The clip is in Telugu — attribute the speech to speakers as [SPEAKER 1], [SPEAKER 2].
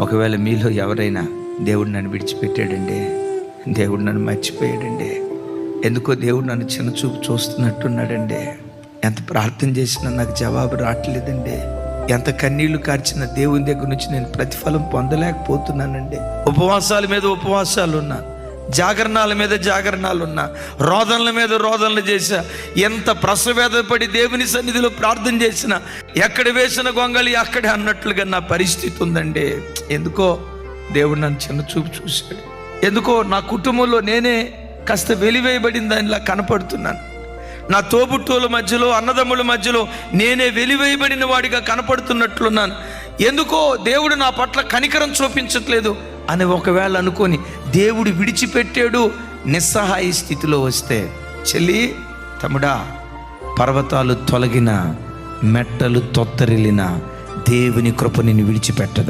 [SPEAKER 1] ఒకవేళ మీలో ఎవరైనా దేవుడు నన్ను విడిచిపెట్టాడండి దేవుడు నన్ను మర్చిపోయాడండి ఎందుకో దేవుడు నన్ను చిన్న చూపు చూస్తున్నట్టున్నాడండి ఎంత ప్రార్థన చేసినా నాకు జవాబు రావట్లేదండి ఎంత కన్నీళ్ళు కార్చిన దేవుని దగ్గర నుంచి నేను ప్రతిఫలం పొందలేకపోతున్నానండి ఉపవాసాల మీద ఉపవాసాలు ఉన్నాను జాగరణాల మీద జాగరణాలు ఉన్నా రోదనల మీద రోదనలు చేశా ఎంత ప్రసవేద పడి దేవుని సన్నిధిలో ప్రార్థన చేసిన ఎక్కడ వేసిన గొంగళి అక్కడే అన్నట్లుగా నా పరిస్థితి ఉందండి. ఎందుకో దేవుడు నన్ను చిన్న చూపు చూశాడు. ఎందుకో నా కుటుంబంలో నేనే కాస్త వెలివేయబడిన దానిలా కనపడుతున్నాను. నా తోబుట్టువుల మధ్యలో అన్నదమ్ముల మధ్యలో నేనే వెలివేయబడిన వాడిగా కనపడుతున్నట్లున్నాను. ఎందుకో దేవుడు నా పట్ల కనికరం చూపించట్లేదు. అని ఒకవేళ అనుకొని దేవుడు విడిచిపెట్టాడు నిస్సహాయ స్థితిలో వస్తే చెల్లి తమ్ముడా పర్వతాలు తొలగిన మెట్టలు తొత్తరిల్లిన దేవుని కృప నిన్ను విడిచిపెట్టదు.